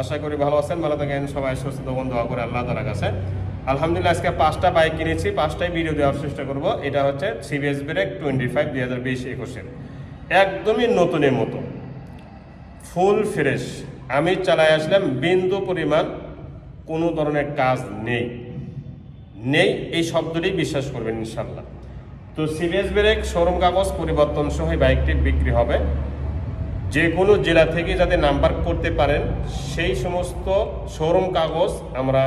আশা করি ভালো আছেন, ভালো থাকেন, সবাই সুস্থ থাকুন, দোয়া করে আল্লাহ তালার কাছে। আলহামদুলিল্লাহ, আজকে পাঁচটা বাইক কিনেছি, পাঁচটাই ভিডিও দেওয়ার চেষ্টা করব। এটা হচ্ছে সিবিএস ব্রেক টোয়েন্টি ফাইভ দুই হাজার বিশ একুশের। একদমই নতুনের মতো। ফুল ফ্রেশ আমি চালাই আসলাম, বিন্দু পরিমাণ কোনো ধরনের কাজ নেই। নেই, এই শব্দটি বিশ্বাস করবেন ইনশাল্লাহ তো সিবিএস ব্রেক শোরুম কাগজ পরিবর্তন সহ বাইকটি বিক্রি হবে। যে কোনো জেলা থেকে যাতে নাম্বার করতে পারেন, সেই সমস্ত শোরুম কাগজ আমরা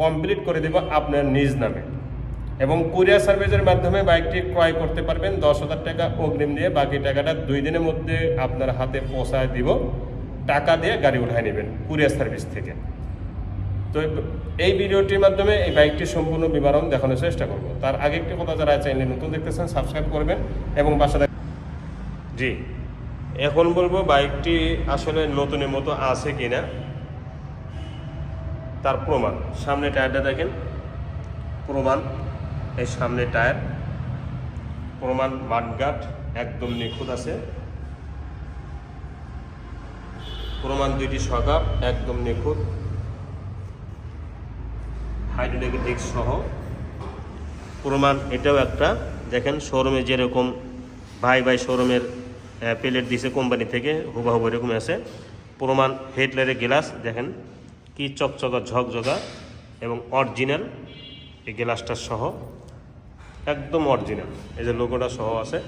কমপ্লিট করে দেব আপনার নিজ নামে। এবং কুরিয়ার সার্ভিসের মাধ্যমে বাইকটি ক্রয় করতে পারবেন। দশ হাজার টাকা অগ্রিম দিয়ে বাকি টাকাটা দুই দিনের মধ্যে আপনার হাতে পৌঁছায় দিব। টাকা দিয়ে গাড়ি উঠায় নেবেন কুরিয়ার সার্ভিস থেকে। তো এই ভিডিওটির মাধ্যমে এই বাইকটির সম্পূর্ণ বিবরণ দেখানোর চেষ্টা করব। তার আগে একটি কথা যারা চ্যানেলে নতুন দেখতেছেন সাবস্ক্রাইব করবেন এবং বাসা জি। এখন বলব বাইকটি আসলে নতুনের মতো আছে কিনা। তার প্রমাণ। সামনে টায়ারটা দেখেন। প্রমাণ। এই সামনে টায়ার। প্রমাণ মাঠগাট একদম নিখুঁত আছে। প্রমাণ দুইটি সকাপ একদম নিখুঁত। হাইড্রোলিক সহ। প্রমাণ এটাও একটা। দেখেন শোরুমে যেরকম ভাই ভাই শোরুমের প্লেট দিছে কোম্পানি থেকে হুবাহুব এরকম আছে। প্রমাণ হেডলাইটের গ্লাস, দেখেন কি চকচকা, ঝকঝকা এবং অরিজিনাল এই গ্লাসটা সহ, একদম অরিজিনাল এই যে লোগোটা সহ আছে।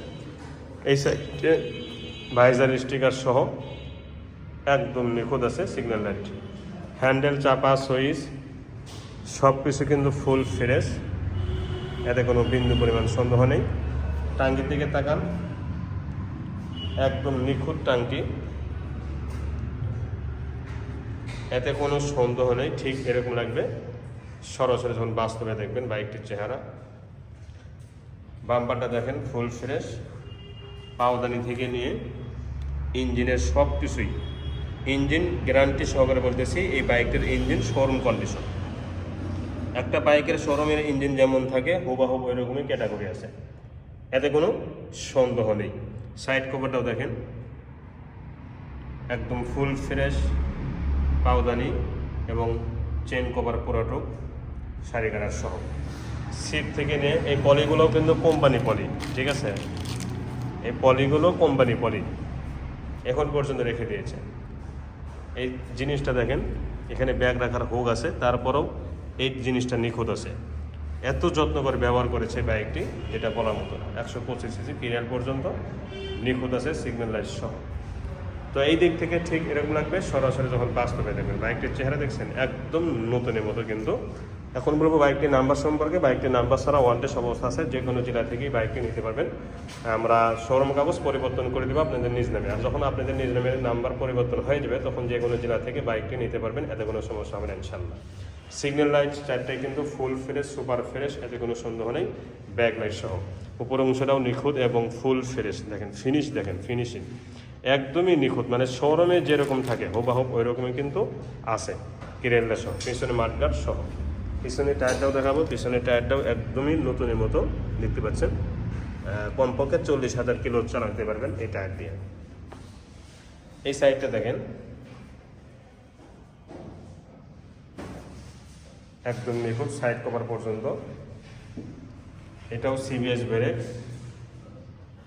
এই সাইডে ভাইজার স্টিকার সহ একদম নিখুঁত আছে সিগন্যাল লাইট হ্যান্ডেল চাপা, সুইচ সব কিছু কিন্তু ফুল ফ্রেশ এতে কোনো বিন্দু পরিমাণ সন্দেহ নেই। টাঙ্গির দিকে তাকান। একদম নিখুঁত টাঙ্কি। এতে কোনো সন্দেহ নেই, ঠিক এরকম লাগবে। সরাসরি যখন বাস্তবে দেখবেন বাইকটির চেহারা। বাম্পারটা দেখেন ফুল ফ্রেশ, পাওদানি থেকে নিয়ে ইঞ্জিনের সব কিছুই। ইঞ্জিন গ্যারান্টি সহকারে বলতেছি, এই বাইকটির ইঞ্জিন শোরুম কন্ডিশন একটা বাইকের শোরুমের ইঞ্জিন যেমন থাকে হুবাহুব ওইরকমই ক্যাটাগরি আছে। এতে কোনো সন্দেহ নেই। সাইড কভারটাও দেখেন। একদম ফুল ফ্রেশ পাওদানি এবং চেন কভার পুরোটুক শাড়ি কাটার সহ। সিট থেকে নিয়ে এই পলিগুলোও কিন্তু কোম্পানি পলি ঠিক আছে? এই পলিগুলো কোম্পানি পলি এখন পর্যন্ত রেখে দিয়েছে। এই জিনিসটা দেখেন, এখানে ব্যাগ রাখার হোক আছে, তারপরেও এই জিনিসটা নিখুঁত আছে। এত যত্ন করে ব্যবহার করেছে বাইকটি, যেটা বলার মতো না। একশো পঁচিশ সিসি কিরিয়াল পর্যন্ত, নিখুঁত আছে সিগন্যাল লাইট সহ। তো এই দিক থেকে ঠিক এরকম লাগবে, সরাসরি যখন বাস্তবে দেখবেন। বাইকটির চেহারা দেখছেন, একদম নতুনের মতো কিন্তু। এখন বলব বাইকটির নাম্বার সম্পর্কে। বাইকটির নাম্বার ছাড়া ওয়ান ডেস অবস্থা আছে যে কোনো জেলা থেকেই বাইকটি নিতে পারবেন। আমরা শোরুম কাগজ পরিবর্তন করে দেবো, আপনাদের নিজ নামে। আর যখন আপনাদের নিজ নামের নাম্বার পরিবর্তন হয়ে যাবে, তখন যে কোনো জেলা থেকে বাইকটি নিতে পারবেন, এতে কোনো সমস্যা হবে না ইনশাল্লাহ সিগন্যাল লাইট চারটাই কিন্তু ফুল ফ্রেশ সুপার ফ্রেশ এতে কোনো সন্দেহ নেই। ব্যাক লাইট সহ। উপর অংশটাও নিখুঁত এবং ফুল ফ্রেশ দেখেন ফিনিশ দেখেন ফিনিশিং একদমই নিখুঁত। মানে শোরুমে যেরকম থাকে হুবাহুব ওই রকমই কিন্তু আছে। কিরেলটা সহ। পিছনে মাঠগাট সহ। পিছনের টায়ারটাও দেখাবো। পিছনের টায়ারটাও একদমই নতুনের মতো দেখতে পাচ্ছেন। কমপক্ষে চল্লিশ হাজার কিলো চালাতে পারবেন এই টায়ার দিয়ে। এই সাইডটা দেখেন। একদম নিখুঁত সাইড কভার পর্যন্ত। এটাও সিবিএস ব্রেক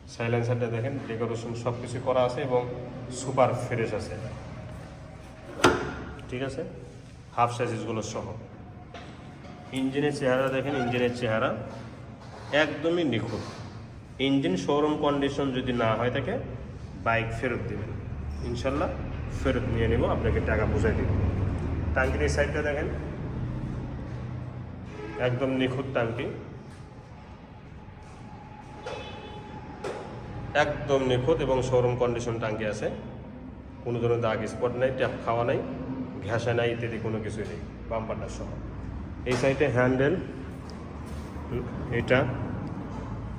সাইলেন্সারটা দেখেন ডেকোরেশন সব কিছু করা আছে এবং সুপার ফ্রেশ আছে। ঠিক আছে? হাফ সাইজেসগুলো সহ। ইঞ্জিনের চেহারা দেখেন ইঞ্জিনের চেহারা। একদমই নিখুঁত। ইঞ্জিন শোরুম কন্ডিশন যদি না হয় থাকে বাইক ফেরত দেবেন। ইনশাল্লাহ ফেরত নিয়ে নেব, আপনাকে টাকা বুঝাই দিব। টাঙ্কির এই সাইডটা দেখেন। একদম নিখুঁত টাঙ্কি। একদম নিখুঁত এবং শোরুম কন্ডিশন টাঙ্কি আছে। কোনো ধরনের দাগ স্পট নাই ট্যাপ খাওয়া নাই, ঘেঁষা নাই, ইত্যাদি কোনো কিছুই নেই বাম্পারটা সহ। এই সাইডে হ্যান্ডেল এটা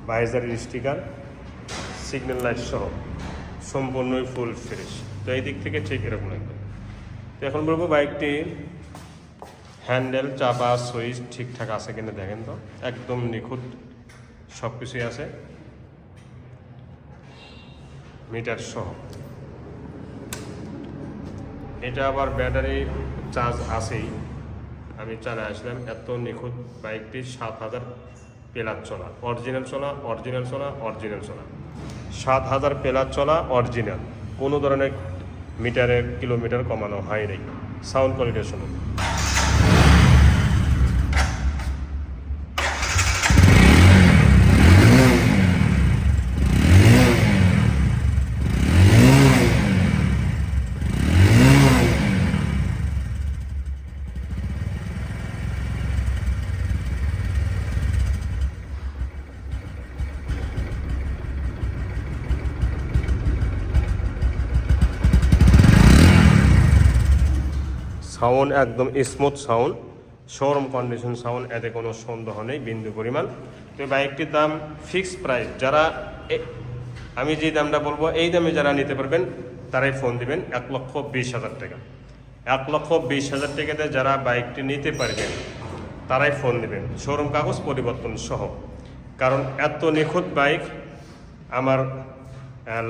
বাইজারের স্টিকার সিগন্যাল লাইট সহ, সম্পূর্ণই ফুল ফ্রেশ তো এই দিক থেকে ঠিক এরকম লাগবে। তো এখন বলব বাইকটি হ্যান্ডেল, চাপা, সুইচ ঠিকঠাক আছে কিনা দেখেন তো। একদম নিখুঁত সব কিছুই আছে। মিটার সহ। এটা আবার ব্যাটারি চার্জ আছেই। আমি চালে আসলাম, এত নিখুঁত বাইকটি সাত হাজার পেলার চলা। অরিজিনাল চলা অরিজিনাল চলা অরিজিনাল চলা। সাত হাজার পেলার চলা, অরিজিনাল। কোনো ধরনের মিটারের কিলোমিটার কমানো হয়নি সাউন্ড কোয়ালিটি শুনুন। সাউন্ড, একদম smooth sound showroom condition sound, এতে কোনো সন্দেহ নেই, বিন্দু পরিমাণ। তো বাইকটির দাম ফিক্সড প্রাইস যারা আমি যে দামটা বলব, এই দামে যারা নিতে পারবেন, তারাই ফোন দিবেন, এক লক্ষ বিশ হাজার টাকা। এক লক্ষ বিশ হাজার টাকাতে যারা বাইকটি নিতে পারবেন, তারাই ফোন দিবেন। শোরুম কাগজ পরিবর্তন সহ। কারণ এত নিখুঁত বাইক আমার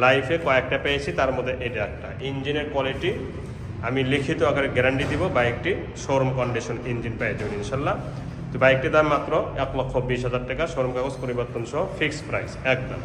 লাইফে কয়েকটা পেয়েছি, তার মধ্যে এটা একটা। ইঞ্জিনের কোয়ালিটি আমি লিখিত আকারে গ্যারান্টি দিব বাইকটি শোরুম কন্ডিশন ইঞ্জিন পাই যাবেন, ইনশাল্লাহ। তো বাইকটির দাম মাত্র এক লক্ষ বিশ হাজার টাকা শোরুম কাগজ পরিবর্তন সহ ফিক্সড প্রাইস একদম।